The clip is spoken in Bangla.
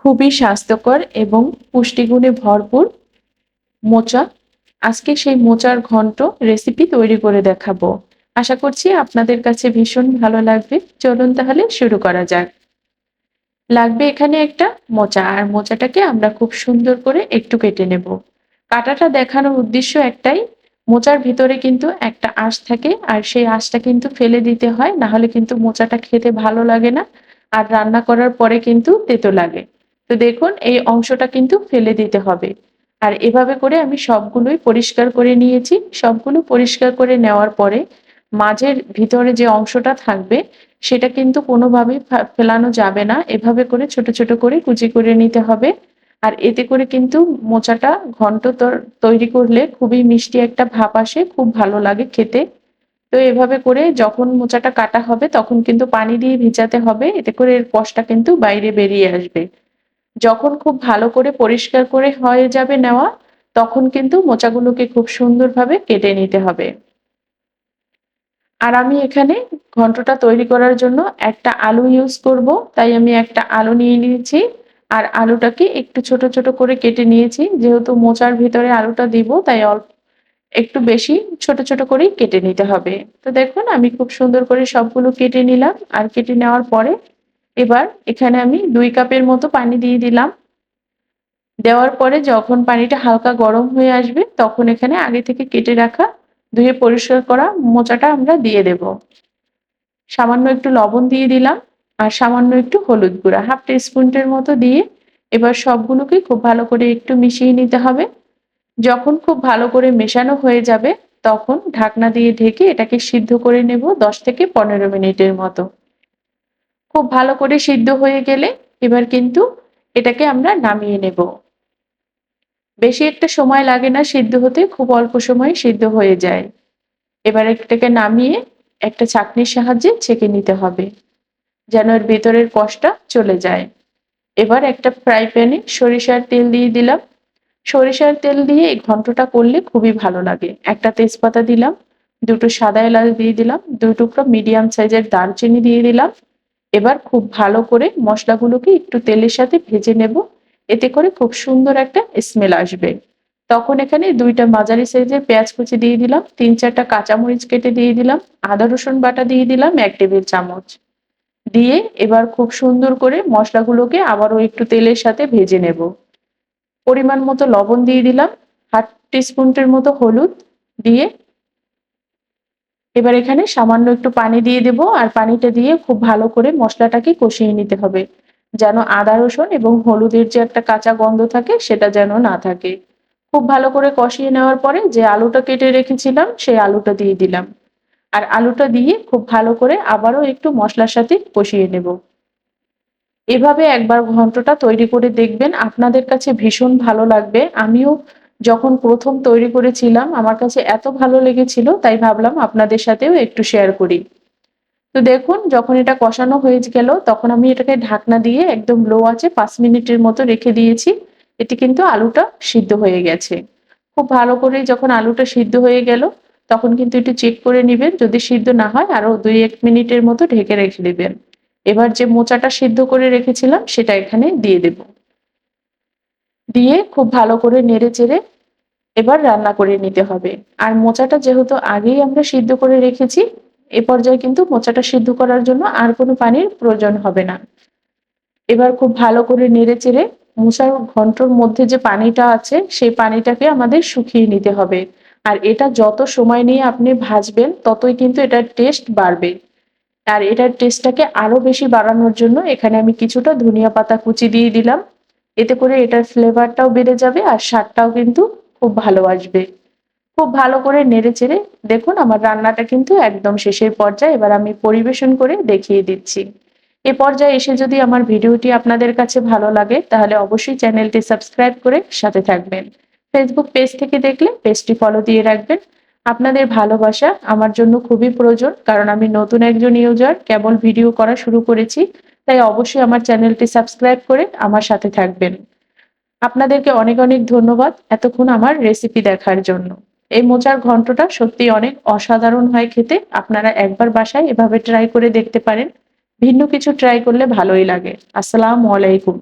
খুবই স্বাস্থ্যকর এবং পুষ্টিগুণে ভরপুর মোচা। আজকে সেই মোচার ঘন্ট রেসিপি তৈরি করে দেখাবো। আশা করছি আপনাদের কাছে ভীষণ ভালো লাগবে। চলুন তাহলে শুরু করা যাক। লাগবে এখানে একটা মোচা, আর মোচাটাকে আমরা খুব সুন্দর করে একটু কেটে নেব। কাটাটা দেখানোর উদ্দেশ্য একটাই, মোচার ভিতরে কিন্তু একটা আঁশ থাকে, আর সেই আঁশটা কিন্তু ফেলে দিতে হয় না হলে কিন্তু মোচাটা খেতে ভালো লাগে না, আর রান্না করার পরে কিন্তু তেতো লাগে। তো দেখুন, এই অংশটা কিন্তু ফেলে দিতে হবে। আর এভাবে করে আমি সবগুলোই পরিষ্কার করে নিয়েছি। সবগুলো পরিষ্কার করে নেওয়ার পরে মাঝের ভিতরে যে অংশটা থাকবে, সেটা কিন্তু কোনোভাবেই ফেলানো যাবে না। এভাবে করে ছোট ছোট করে কুচি করে নিতে হবে। আর এতে করে কিন্তু মোচাটা ঘন্ট তৈরি করলে খুবই মিষ্টি একটা ভাপ আসে, খুব ভালো লাগে খেতে। তো এভাবে করে যখন মোচাটা কাটা হবে, তখন কিন্তু পানি দিয়ে ভিজাতে হবে। এতে করে এর কষটা কিন্তু বাইরে বেরিয়ে আসবে। যখন খুব ভালো করে পরিষ্কার করে হয়ে যাবে নেওয়া, তখন কিন্তু মোচাগুলোকে খুব সুন্দরভাবে কেটে নিতে হবে। আর আমি এখানে ঘন্টটা তৈরি করার জন্য একটা আলু ইউজ করব, তাই আমি একটা আলু নিয়ে নিয়েছি। আর আলুটাকে একটু ছোট ছোট করে কেটে নিয়েছি, যেহেতু মোচার ভিতরে আলুটা দিব, তাই অল্প, একটু বেশি ছোট ছোট করেই কেটে নিতে হবে। তো দেখুন, আমি খুব সুন্দর করে সবগুলো কেটে নিলাম। আর কেটে নেওয়ার পরে এবার এখানে আমি দুই কাপের মতো পানি দিয়ে দিলাম। দেওয়ার পরে যখন পানিটা হালকা গরম হয়ে আসবে, তখন এখানে আগে থেকে কেটে রাখা ধুয়ে পরিষ্কার করা মোচাটা আমরা দিয়ে দেব। সামান্য একটু লবণ দিয়ে দিলাম আর সামান্য একটু হলুদ গুঁড়া, হাফ টিস্পুনের মতো দিয়ে এবার সবগুলোকে খুব ভালো করে একটু মিশিয়ে নিতে হবে। যখন খুব ভালো করে মেশানো হয়ে যাবে, তখন ঢাকনা দিয়ে ঢেকে এটাকে সিদ্ধ করে নেব দশ থেকে পনেরো মিনিটের মতো। খুব ভালো করে সিদ্ধ হয়ে গেলে এবার কিন্তু এটাকে আমরা নামিয়ে নেব। বেশি একটা সময় লাগে না সিদ্ধ হতে, খুব অল্প সময় সিদ্ধ হয়ে যায়। এবার এটাকে নামিয়ে একটা চাকনির সাহায্যে ছেঁকে নিতে হবে, যেন এর ভেতরের কষটা চলে যায়। এবার একটা ফ্রাই প্যানে সরিষার তেল দিয়ে দিলাম। সরিষার তেল দিয়ে এই ঘন্টটা করলে খুবই ভালো লাগে। একটা তেজপাতা দিলাম, দুটো সাদা এলাচ দিয়ে দিলাম, দুই টুকরো মিডিয়াম সাইজের দারচিনি দিয়ে দিলাম। এবার খুব ভালো করে মশলাগুলোকে একটু তেলের সাথে ভেজে নেব। এতে করে খুব সুন্দর একটা স্মেল আসবে। তখন এখানে দুইটা মাঝারি সাইজের পেঁয়াজ কুচি দিয়ে দিলাম, তিন চারটা কাঁচামরিচ কেটে দিয়ে দিলাম, আদা রসুন বাটা দিয়ে দিলাম, এক টেবিল চামচ। দিয়ে এবার খুব সুন্দর করে মশলাগুলোকে আবারও একটু তেলের সাথে ভেজে নেব। পরিমাণ মতো লবণ দিয়ে দিলাম, হাফ টিস্পুনের মতো হলুদ দিয়ে এবার এখানে সামান্য একটু পানি দিয়ে দেব আর পানিটা দিয়ে খুব ভালো করে মশলাটাকে কষিয়ে নিতে হবে, যেন আদা, রসুন এবং হলুদের যে একটা কাঁচা গন্ধ থাকে সেটা যেন না থাকে। খুব ভালো করে কষিয়ে নেওয়ার পরে যে আলুটা কেটে রেখেছিলাম সেই আলুটা দিয়ে দিলাম। আর আলুটা দিয়ে খুব ভালো করে আবারও একটু মশলার সাথে কষিয়ে নেব। এভাবে একবার ঘন্টটা তৈরি করে দেখবেন। আপনাদের কাছে ভীষণ ভালো লাগবে। আমিও যখন প্রথম তৈরি করেছিলাম, আমার কাছে এত ভালো লেগেছিল, তাই ভাবলাম আপনাদের সাথেও একটু শেয়ার করি। তো দেখুন, যখন এটা কষানো হয়ে গেল, তখন আমি এটাকে ঢাকনা দিয়ে একদম লো আছে পাঁচ মিনিটের মতো রেখে দিয়েছি। এটি কিন্তু আলুটা সিদ্ধ হয়ে গেছে। খুব ভালো করে যখন আলুটা সিদ্ধ হয়ে গেল, তখন কিন্তু একটু চেক করে নেবেন, যদি সিদ্ধ না হয়, আরও দুই এক মিনিটের মতো ঢেকে রেখে দেবেন। এবার যে মোচাটা সিদ্ধ করে রেখেছিলাম, সেটা এখানে দিয়ে দেব। দিয়ে খুব ভালো করে নেড়ে চেড়ে এবার রান্না করে নিতে হবে। আর মোচাটা যেহেতু আগেই আমরা সিদ্ধ করে রেখেছি, এ পর্যায়ে কিন্তু মোচাটা সিদ্ধ করার জন্য আর কোনো পানির প্রয়োজন হবে না। এবার খুব ভালো করে নেড়ে চেড়ে মোচার ঘন্টর মধ্যে যে পানিটা আছে, সেই পানিটাকে আমাদের শুকিয়ে নিতে হবে। আর এটা যত সময় নিয়ে আপনি ভাজবেন, ততই কিন্তু এটার টেস্ট বাড়বে। আর এটার টেস্টটাকে আরও বেশি বাড়ানোর জন্য এখানে আমি কিছুটা ধনিয়া পাতা কুচি দিয়ে দিলাম। এতে করে এটার ফ্লেভারটাও বেড়ে যাবে আর স্বাদটাও কিন্তু খুব ভালো আসবে। খুব ভালো করে নেড়ে চেড়ে দেখুন আমার রান্নাটা কিন্তু একদম শেষের পর্যায়ে এবার আমি পরিবেশন করে দেখিয়ে দিচ্ছি। এ পর্যায়ে এসে যদি আমার ভিডিওটি আপনাদের কাছে ভালো লাগে তাহলে অবশ্যই চ্যানেলটি সাবস্ক্রাইব করে সাথে থাকবেন। ফেসবুক পেজ থেকে দেখলে পেজটি ফলো দিয়ে রাখবেন। আপনাদের ভালোবাসা আমার জন্য খুবই প্রয়োজন কারণ আমি নতুন একজন ইউজার কেবল ভিডিও করা শুরু করেছি। তাই অবশ্যই আমার চ্যানেলটি সাবস্ক্রাইব করে আমার সাথে থাকবেন। আপনাদেরকে অনেক অনেক ধন্যবাদ এতক্ষণ আমার রেসিপি দেখার জন্য। এই মোচার ঘন্টটা সত্যি অনেক অসাধারণ হয় খেতে। আপনারা একবার বাসায় এভাবে ট্রাই করে দেখতে পারেন। ভিন্ন কিছু ট্রাই করলে ভালোই লাগে। আসসালামু আলাইকুম।